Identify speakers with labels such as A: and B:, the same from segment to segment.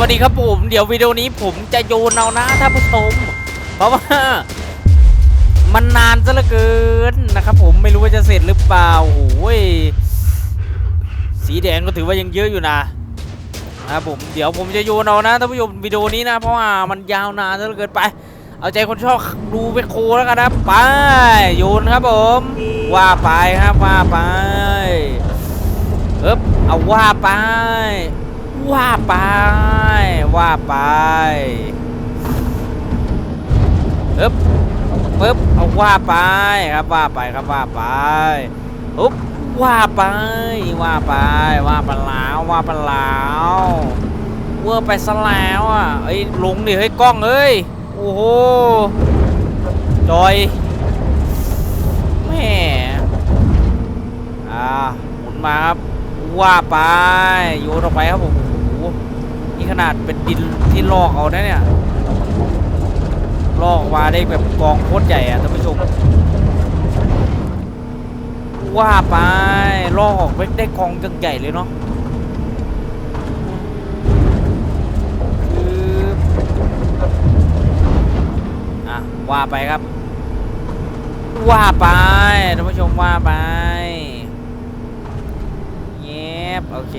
A: วัสดีครับผมเดี๋ยววิดีโอนี้ผมจะโยนเอานะท่านผู้ชมเพราะว่ามันนานซะเหลือเกินนะครับ ผมไม่รู้ว่าจะเสร็จหรือเปล่าโอ้ยสีแดงก็ถือว่ายังเยอะอยู่นะนะผมเดี๋ยวผมจะโยนเอานะท่านผู้ชมวิดีโอนี้นะ เพราะว่ามันยาวนานซะเหลือเกินไป เอาใจคนชอบดูเป็นโคแล้วกันนะไปโยนครับผมว่าไปครับว่าไปเอ๊บเอาว่าไป ว่าไป ว่าไปเอ๊บปึ๊บเอาว่าไปครับว่าไปครับว่าไปอุ๊บว่าไป ว่าไป ว่าไปแล้วว่าไปแล้วเวอร์ไปซะแล้วอะเอ้ยลงดิเฮ้ยกล้องเอ้ยโอ้โหจอยแม่อ่าหมุนมาครับว่าไปโยนออกไปครับผม นี่ขนาดเป็นดินที่ลอกเอานะเนี่ย ลอกมาได้แบบกองโคตรใหญ่อะท่านผู้ชมว่าไปลอกออกไปได้กองจังใหญ่เลยเนาะคืออะว่าไปครับ ว่าไปท่านผู้ชมว่าไป เย็บโอเค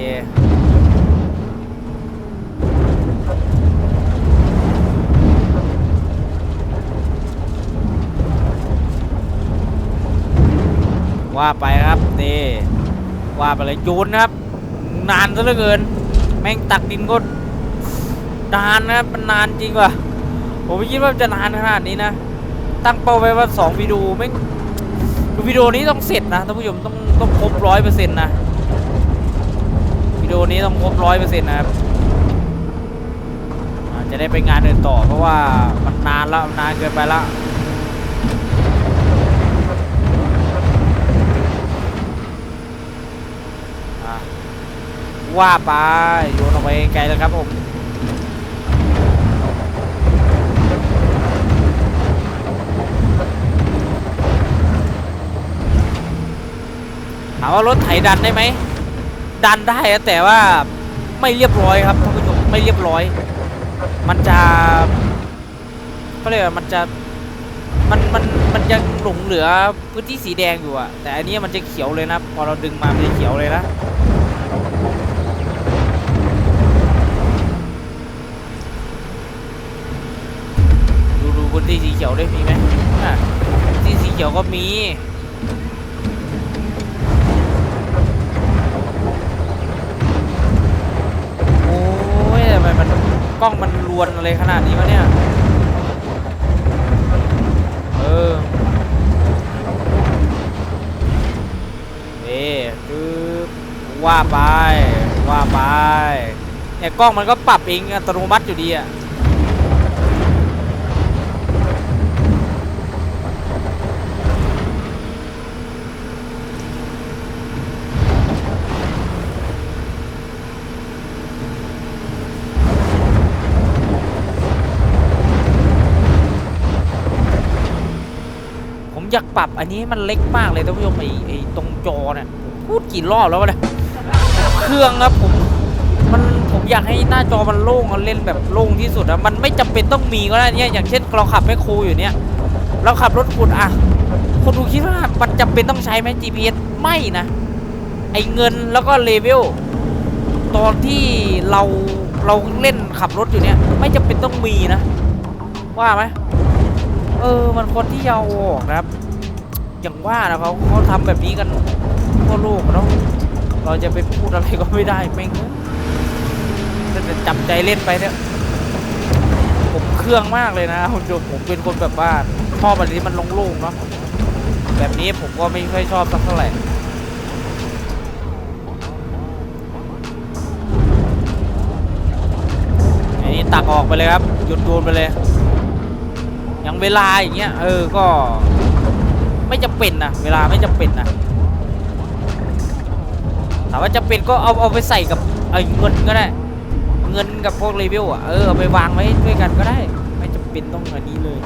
A: ว่าไปครับนี่ว่าไปเลยโยนนครับ นานซะเหลือเกิน แม่งตักดินก็นานนะครับมันนานจริงว่ะผมไม่คิดว่าจะนานขนาดนี้นะ ตั้งเป้าไว้ว่าสองวิดีโอแม่วิดีโอนี้ต้องเสร็จนะท่านผู้ชมต้องต้องครบร้อยเปอร์เซ็นต์นะวิดีโอนี้ต้องครบร้อยเปอร์เซ็นต์นะครับจะได้ไปงานอื่นต่อเพราะว่ามันนานแล้วนานเกินไปแล้วอะ ว่าไปโยนออกไปไกลแล้วครับผมถามว่ารถไถดันได้ไหม ดันได้แต่ว่าไม่เรียบร้อยครับท่านผู้ชมไม่เรียบร้อย มันจะก็เรียกว่ามันจะมันมันมันยังหลงเหลือพื้นที่สีแดงอยู่อะแต่อันนี้มันจะเขียวเลยนะ พอเราดึงมามันจะเขียวเลยนะ สีเขียวได้มีไหมที่สีเขียวก็มีโอ้ยทำไมมันกล้องมันรวนอะไรขนาดนี้วะเนี่ยเออเอ๊คือว่าไปว่าไปเนี่ยกล้องมันก็ปรับเองอัตโนมัติอยู่ดีอะ อยากปรับอันนี้มันเล็กมากเลยท่านผู้ชมไอ้ไอ้ตรงจอเนี่ยพูดกี่รอบแล้ววะเนี่ยเครื่องครับผมมันผมอยากให้หน้าจอมันโล่งเล่นแบบโล่งที่สุดอะมันไม่จำเป็นต้องมีก็ได้เนี่ยอย่างเช่นเราขับแมคโครอยู่เนี่ยเราขับรถขุดอะคุณดูคิดว่ามันจำเป็นต้องใช้ไหม GPS ไม่นะ ไอเงินแล้วก็เลเวลตอนที่เราเราเล่นขับรถอยู่เนี่ย ไม่จำเป็นต้องมีนะ ว่าไหม เออ มันคนที่เอาออกนะครับ อย่างว่านะเขาเขาทำแบบนี้กันทั่วโลกเนาะเราจะไปพูดอะไรก็ไม่ได้แม่งจะจับใจเล่นไปเนี่ยผมเครื่องมากเลยนะคุณผู้ชมผมเป็นคนแบบว่าชอบอะไรที่มันโล่งๆเนาะแบบนี้ผมก็ไม่ค่อยชอบสักเท่าไหร่อันนี้ตักออกไปเลยครับหยุดโยนไปเลย อย่างเวลาอย่างเงี้ยเออก็ไม่จะเป็นนะเวลาไม่จะเป็นนะถามว่าจะเป็นก็เอาเอาไปใส่กับไอ้เงินก็ได้ เงินกับพวกรีวิวอะเออเอาไปวางไว้ด้วยกันก็ได้ ไม่จำเป็นต้องอันนี้เลย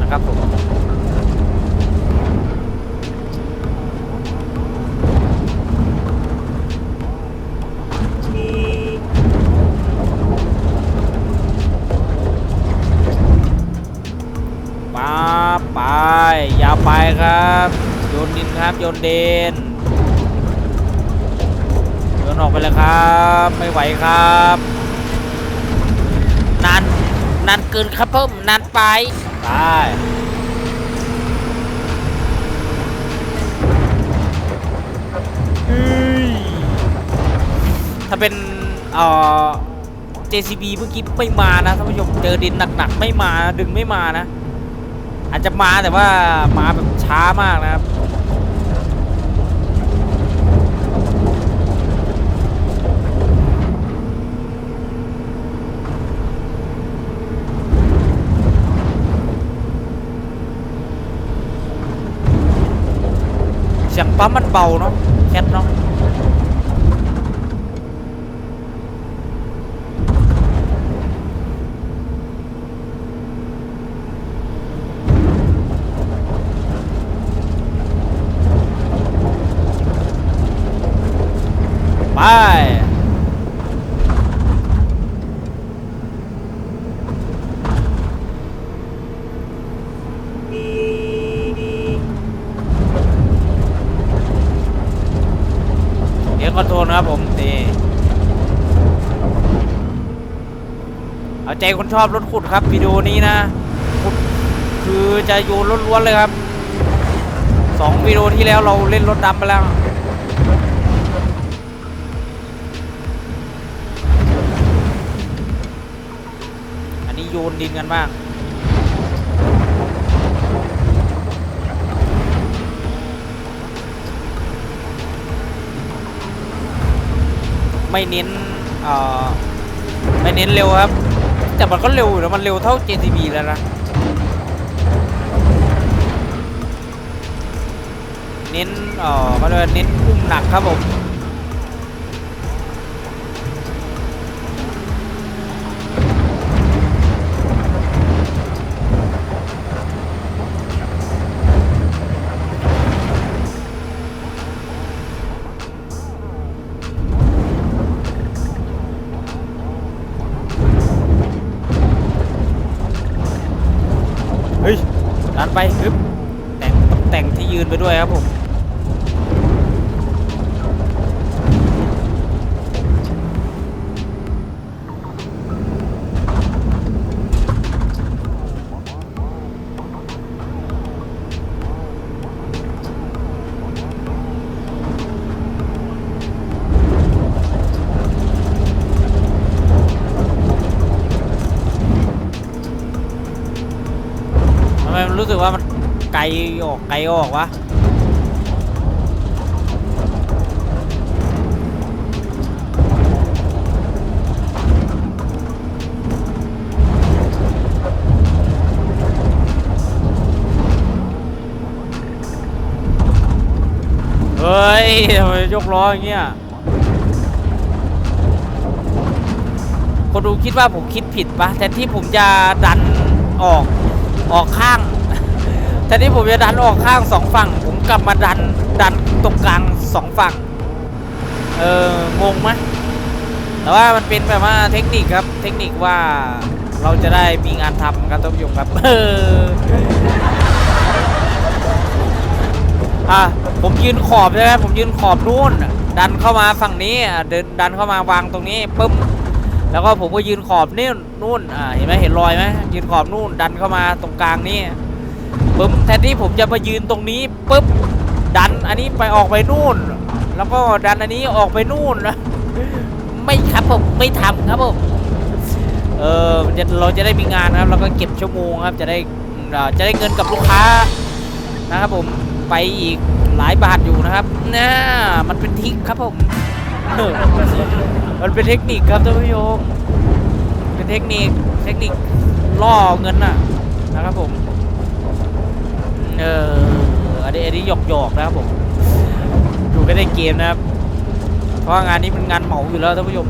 A: นะครับผม ไปครับโยนดินครับโยนเดนโยนออกไปเลยครับไม่ไหวครับนานนานเกินครับเพิ่มนานไปไปเฮ้ยถ้าเป็นเอ่อ JCB เมื่อกี้ไม่มานะท่านผู้ชมเจอดินหนักๆไม่มาดึงไม่มานะ อาจจะมาแต่ว่ามาแบบช้ามากนะครับเสียงปั๊มมันเบาเนาะแคทเนาะ เดี๋ยวคอนโทรลนะครับผม นี่ เอาใจคนชอบรถขุดครับวิดีโอนี้นะขุดคือจะโยนล้วนๆเลยครับสองวิดีโอที่แล้วเราเล่นรถดำไปแล้ว อันนี้ โยนดินกันบ้างไม่เน้นเอ่อไม่เน้นเร็วครับ แต่มันก็เร็วอยู่นะมันเร็วเท่า JTB แล้วนะเน้นเอ่อก็เลยกเน้นอุ้มหนักครับผม ดันไปฮึบแต่งแต่งที่ยืนไปด้วยครับผม รู้สึกว่ามันไกลออกไกลออกวะเฮ้ยทำไมยกล้ออย่างเงี้ย คนดูคิดว่าผมคิดผิดปะแทนที่ผมจะดันออกออกข้าง แทนที่ผมจะดันออกข้างสองฝั่ง ผมกลับมาดันดันตรงกลางสองฝั่ง เอองงไหมแต่ว่ามันเป็นแบบว่าเทคนิคครับ เทคนิคว่าเราจะได้มีงานทำครับท่านผู้ชมครับเอออะผมยืนขอบใช่ไหมผมยืนขอบนู่น ดันเข้ามาฝั่งนี้เดินดันเข้ามาวางตรงนี้ปุ๊บแล้วก็ผมก็ยืนขอบนี่นู่นอ่าเห็นไหมเห็นรอยไหมยืนขอบนู่น ดันเข้ามาตรงกลางนี่ ปุ๊บแทนที่ผมจะมายืนตรงนี้ปุ๊บดันอันนี้ไปออกไปนู่น แล้วก็ดันอันนี้ออกไปนู่นนะไม่ครับผมไม่ทำครับผมเออเราจะได้มีงานนะครับแล้วก็เก็บชั่วโมงครับจะได้จะได้เงินกับลูกค้านะครับผมไปอีกหลายบาทอยู่นะครับน่ามันเป็นทิกครับผมมันเป็นเทคนิคครับท่านผู้ชมเป็นเทคนิคเทคนิคล่อเงินน่ะนะครับผม เอออันนี้อันนี้หยอกหยอกๆนะครับผมอยู่กันในเกมนะครับ เพราะงานนี้เป็นงานเหมาอยู่แล้วท่านผู้ชม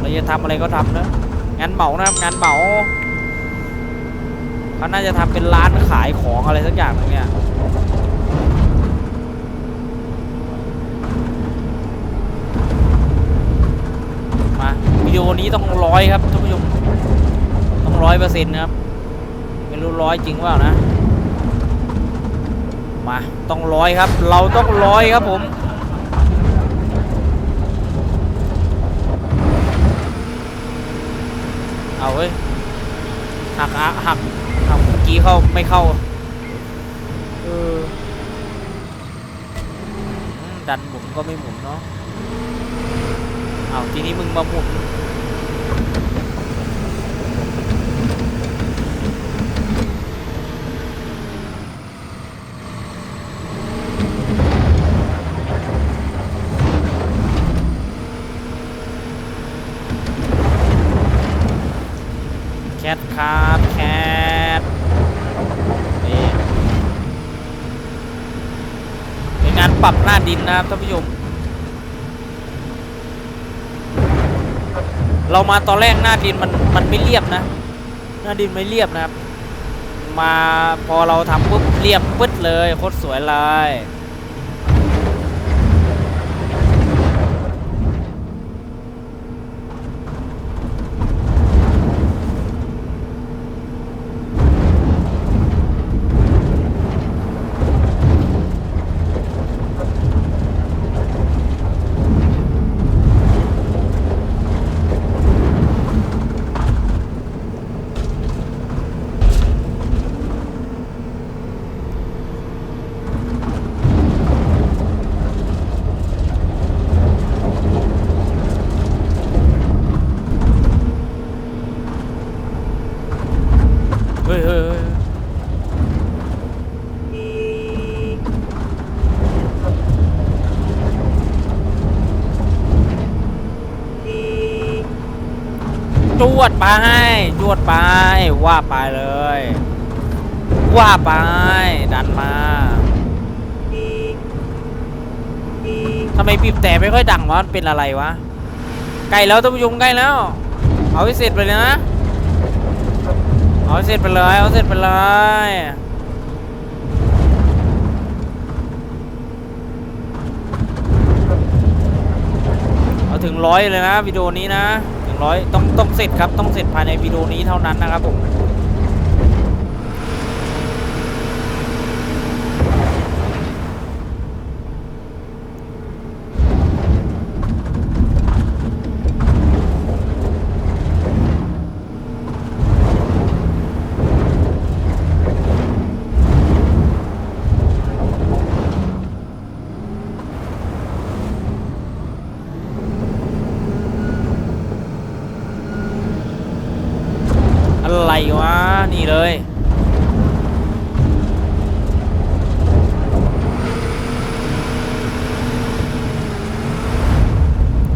A: เราจะทำอะไรก็ทำนะงานเหมานะครับงานเหมาเขาน่าจะทำเป็นร้านขายของอะไรสักอย่างนึงเนี่ยมาวิดีโอนี้ต้องร้อยครับท่านผู้ชมต้องร้อยเปอร์เซ็นต์ครับไม่รู้ร้อยจริงเปล่านะ มาต้องร้อยครับ เราต้องร้อยครับผมเอาเว้ยหักอะหักหักเมื่อกี้เข้าไม่เข้าเออดันหมุนก็ไม่หมุนเนาะเอาทีนี้มึงมาหมุน แคทครับแคทนี่เปรับหน้าดินนะครับท่านผู้ชมเรามาตอนแรกหน้าดินมันมันไม่เรียบนะ หน้าดินไม่เรียบนะครับ มาพอเราทำปุ๊บเรียบปึ๊ดเลยโคตรสวยเลย เฮ้ยเฮ้ยจวดไปจวดไป ว่าไปเลย ว่าไป ดันมาทำไมบีบแต่ไม่ค่อยดังวะมันเป็นอะไรวะ ใกล้แล้วท่านผู้ชมใกล้แล้ว เอาให้เสร็จไปเลยนะ เอาเสร็จไปเลยเอาเสร็จไปเลยเอาถึงร้อยเลยนะวิดีโอนี้นะถึงร้อยต้องต้องเสร็จครับต้องเสร็จภายในวิดีโอนี้เท่านั้นนะครับผม อะไรวะ นี่เลย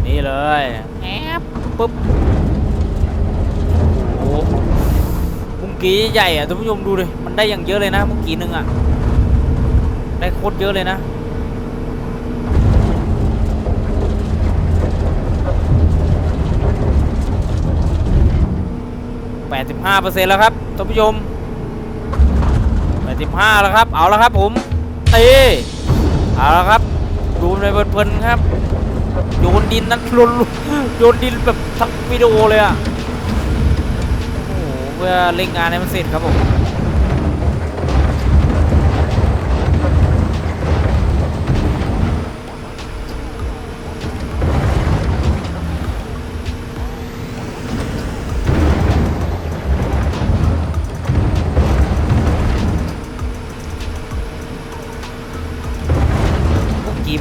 A: นี่ เลยแอบปุ๊บโอ้โหมุงกี้ใหญ่อะท่านผู้ชมดูดิมันได้อย่างเยอะเลยนะมุงกี้หนึ่งอะได้โคตรเยอะเลยนะ85%แล้วครับท่านผู้ชม85แล้วครับ เอาแล้วครับผมตีเอาแล้วครับดูในเพลินๆครับ โยนดินนั้นลุนโยนดินแบบทั้งวิดีโอเลยอะโอ้โหเพื่อเล่งงานให้มันเสร็จครับผม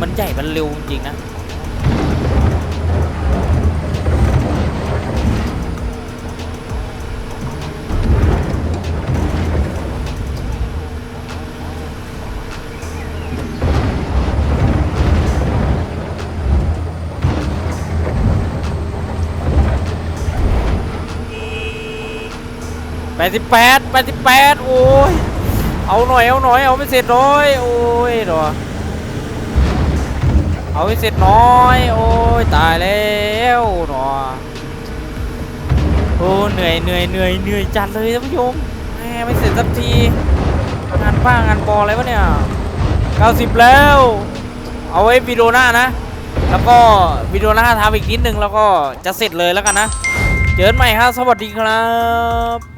A: มันใหญ่ มันเร็วจริงนะ สิบแปดแปดสิบแปดโอ้ย เอาหน่อย เอาหน่อย เอาไม่เสร็จน่อย โอ้ยหรอเอาให้เสร็จน้อย โอ้ย ตายแล้วหนอโอ้เหนื่อยเหนื่อยเหนื่อยเหนื่อยจัดเลยท่านผู้ชมแหมไม่เสร็จสักที งานบ้างงานบออะไรวะเนี่ย 90 แล้ว เอาไว้วิดีโอหน้านะ แล้วก็วิดีโอหน้าทำอีกนิดนึงแล้วก็จะเสร็จเลยแล้วกันนะ เจอกันใหม่ครับ สวัสดีครับ